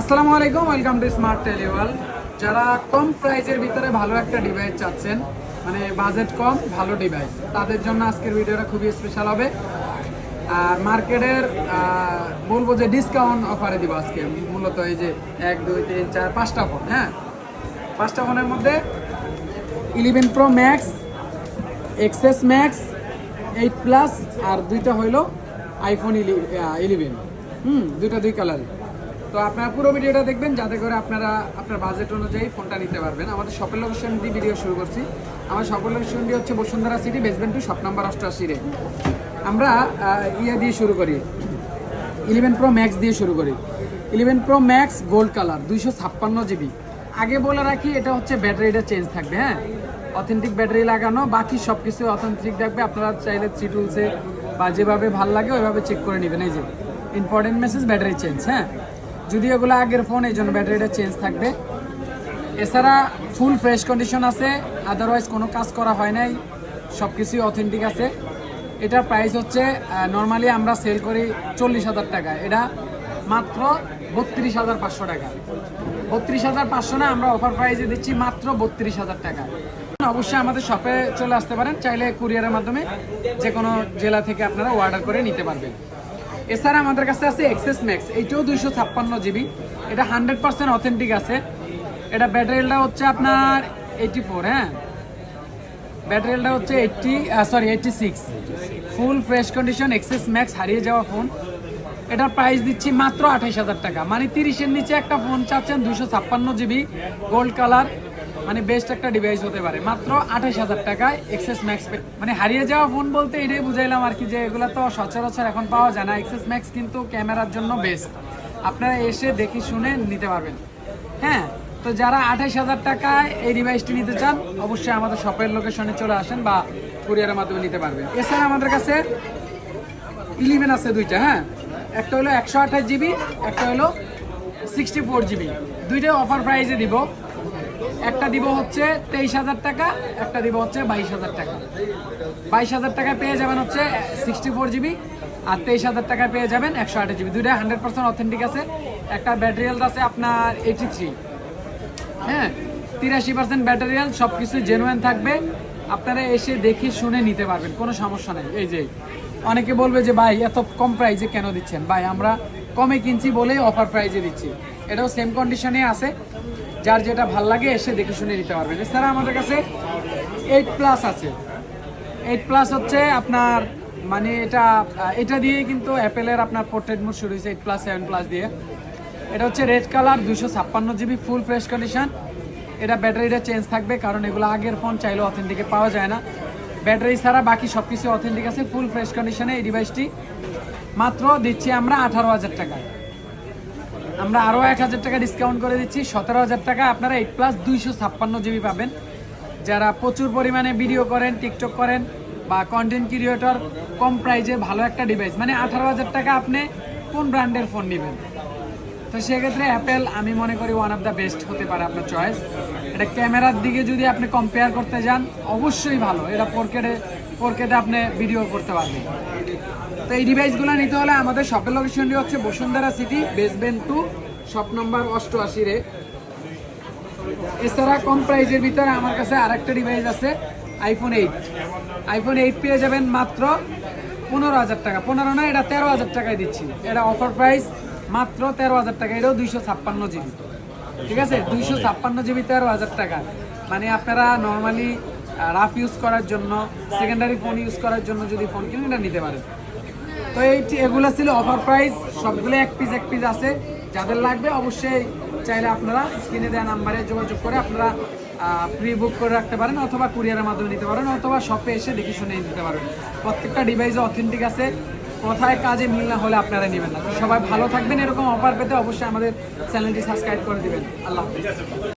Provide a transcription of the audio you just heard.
আসসালামু আলাইকুম welcome to smart টেলিওয়াল যারা কম প্রাইসের ভিতরে ভালো একটা ডিভাইস চাচ্ছেন মানে বাজেট কম, ভালো ডিভাইস তাদের জন্য আজকের ভিডিওটা খুবই স্পেশাল হবে। আর মার্কেটের বলব যে ডিসকাউন্ট অফারে দিব আজকে, মূলত এই যে এক, দুই, তিন, চার, পাঁচটা ফোন হ্যাঁ? পাঁচটা ফোনের মধ্যে eleven pro max XS max eight plus আর দুইটা হইল আইফোন ইলেভেন হুম, দুইটা দুই কালার তো আপনারা পুরো ভিডিওটা দেখবেন যাতে করে আপনারা আপনার বাজেট অনুযায়ী ফোনটা নিতে পারবেন। আমাদের শপের লোকেশন দিয়ে ভিডিও শুরু করছি। আমার শপের লোকেশন দিয়ে হচ্ছে Bashundhara city basement two shop number অষ্টআশি রে। আমরা ইয়ে দিয়ে শুরু করি। ইলেভেন প্রো ম্যাক্স দিয়ে শুরু করি। Eleven pro max gold colour দুইশো ছাপ্পান্ন জিবি আগে বলে রাখি, এটা হচ্ছে ব্যাটারিটা চেঞ্জ থাকবে হ্যাঁ? অথেন্টিক ব্যাটারি লাগানো, বাকি সব কিছু অথেন্টিক থাকবে। আপনারা চাইলে থ্রি টুলসে বা যেভাবে ভালো লাগে, ওইভাবে চেক করে নেবেন। এই যে ইম্পর্টেন্ট মেসেজ ব্যাটারি চেঞ্জ হ্যাঁ? যদি এগুলো আগের ফোন এই জন্য ব্যাটারিটা চেঞ্জ থাকবে। এছাড়া ফুল ফ্রেশ কন্ডিশন আছে আদারওয়াইজ কোনো কাজ করা হয় নাই সব কিছুই অথেন্টিক আছে। এটার প্রাইস হচ্ছে নর্মালি আমরা সেল করি চল্লিশ হাজার টাকা। এটা মাত্র বত্রিশ হাজার পাঁচশো টাকা। বত্রিশ হাজার পাঁচশো না, আমরা অফার প্রাইসে দিচ্ছি মাত্র বত্রিশ হাজার টাকা। অবশ্যই আমাদের শপে চলে আসতে পারেন, চাইলে কুরিয়ারের মাধ্যমে যে কোনো জেলা থেকে আপনারা অর্ডার করে নিতে পারবেন। এছাড়া আমাদের কাছে আছে এক্সেস ম্যাক্স এইটাও দুইশো ছাপ্পান্ন জিবি এটা হান্ড্রেড পার্সেন্ট অথেন্টিক আছে। এটা ব্যাটারিটা হচ্ছে আপনার এইটি ফোর হ্যাঁ? ব্যাটারিটা হচ্ছে eighty sorry eighty six full fresh condition XS max হারিয়ে যাওয়া ফোন এটার প্রাইস দিচ্ছি মাত্র আঠাইশ হাজার টাকা। মানে তিরিশের নিচে একটা ফোন চাচ্ছেন দুশো ছাপ্পান্ন জিবি গোল্ড কালার মানে বেস্ট একটা ডিভাইস হতে পারে। মাত্র আঠাশ হাজার টাকায় এক্সেস ম্যাক্স মানে হারিয়ে যাওয়া ফোন বলতে এটাই বুঝাইলাম আর কি যে এগুলো তো সচরাচর এখন পাওয়া যায় না। এক্সেস ম্যাক্স কিন্তু ক্যামেরার জন্য বেস্ট আপনারা এসে দেখে শুনে নিতে পারবেন। হ্যাঁ তো যারা আঠাইশ হাজার টাকায় এই ডিভাইসটি নিতে চান, অবশ্যই আমাদের শপের লোকেশনে চলে আসেন বা কুরিয়ারের মাধ্যমে নিতে পারবেন। এছাড়া আমাদের কাছে ইলেভেন আছে দুইটা হ্যাঁ? একটা হলো একশো আঠাশ জিবি একটা হলো সিক্সটি ফোর জিবি দুইটাই অফার প্রাইসে দিব। একটা দিব হচ্ছে তেইশ হাজার টাকা, একটা দিব হচ্ছে বাইশ হাজার টাকা। বাইশ হাজার টাকায় পেয়ে যাবেন হচ্ছে সিক্সটি ফোর জিবি আর তেইশ হাজার টাকায় পেয়ে যাবেন একশো আঠাশ জিবি দুইটা হান্ড্রেড পার্সেন্ট অথেন্টিক আছে। একটা ব্যাটারি হেলথ আছে আপনার এইটি থ্রি হ্যাঁ তিরাশি পার্সেন্ট ব্যাটারিয়াল সব কিছু জেনুয়েন থাকবে। আপনারা এসে দেখে শুনে নিতে পারবেন, কোনো সমস্যা নেই। এই যে, অনেকে বলবে যে, ভাই, এত কম প্রাইসে কেন দিচ্ছেন? ভাই, আমরা কমে কিনছি বলেই অফার প্রাইসে দিচ্ছি। এটাও সেম কন্ডিশনে আছে। যার যেটা ভালো লাগে এসে দেখে শুনে নিতে পারবেন এছাড়া আমাদের কাছে এইট প্লাস আছে। এইট প্লাস হচ্ছে আপনার মানে এটা এটা দিয়ে কিন্তু অ্যাপেলের আপনার পোর্ট্রেট মোড শুরু হয়েছে এইট প্লাস সেভেন প্লাস দিয়ে। এটা হচ্ছে রেড কালার দুশো ছাপ্পান্ন জিবি ফুল ফ্রেশ কন্ডিশন এটা ব্যাটারিটা চেঞ্জ থাকবে কারণ এগুলো আগের ফোন চাইলে অথেন্টিকে পাওয়া যায় না। ব্যাটারি ছাড়া বাকি সব কিছু অথেন্টিক আছে ফুল ফ্রেশ কন্ডিশনে এই ডিভাইসটি মাত্র দিচ্ছি আমরা আঠারো হাজার টাকায়। আমরা আরও এক হাজার টাকা ডিসকাউন্ট করে দিচ্ছি। সতেরো হাজার টাকা আপনারা এইট প্লাস দুইশো ছাপ্পান্ন জিবি পাবেন। যারা প্রচুর পরিমাণে ভিডিও করেন টিকটক করেন বা কন্টেন্ট ক্রিয়েটর কম প্রাইজে ভালো একটা ডিভাইস মানে আঠারো হাজার টাকা আপনি কোন ব্র্যান্ডের ফোন নেবেন? তো সেক্ষেত্রে অ্যাপেল আমি মনে করি ওয়ান অফ দ্য বেস্ট হতে পারে আপনার চয়েস এটা ক্যামেরার দিকে যদি আপনি কম্পেয়ার করতে যান, অবশ্যই ভালো। এটা ফোরকেটে ফোরকেটে আপনি ভিডিও করতে পারবেন। তো এই ডিভাইসগুলো নিতে হলে আমাদের শপের লোকেশনটি হচ্ছে Bashundhara city basement two shop number অষ্টআশি রে। এছাড়া কম প্রাইজের ভিতরে আমার কাছে ডিভাইস আছে আইফোন এইট আইফোন এইট পেয়ে যাবেন মাত্র পনেরো হাজার টাকা। পনেরো না, এটা তেরো হাজার টাকায় দিচ্ছি। এটা অফার প্রাইস মাত্র তেরো হাজার টাকা, এটাও দুইশো ছাপ্পান্ন জিবি ঠিক আছে? দুইশো ছাপ্পান্ন জিবি তেরো হাজার টাকা। মানে আপনারা নর্মালি রাফ ইউজ করার জন্য সেকেন্ডারি ফোন ইউজ করার জন্য যদি ফোন কিনেন, এটা নিতে পারেন। তো এই এগুলো ছিল অফার প্রাইস সবগুলো এক পিস এক পিস আছে। যাদের লাগবে অবশ্যই চাইলে আপনারা স্ক্রিনে দেওয়া নাম্বারে যোগাযোগ করে আপনারা প্রি বুক করে রাখতে পারেন অথবা কুরিয়ারের মাধ্যমে নিতে পারেন অথবা শপে এসে দেখে শুনে নিতে পারেন। প্রত্যেকটা ডিভাইসে অথেন্টিক আছে। কোথায় কাজে মিল না হলে আপনারা নেবেন না। সবাই ভালো থাকবেন। এরকম অফার পেতে অবশ্যই আমাদের চ্যানেলটি সাবস্ক্রাইব করে দিবেন। আল্লাহ হাফিজ।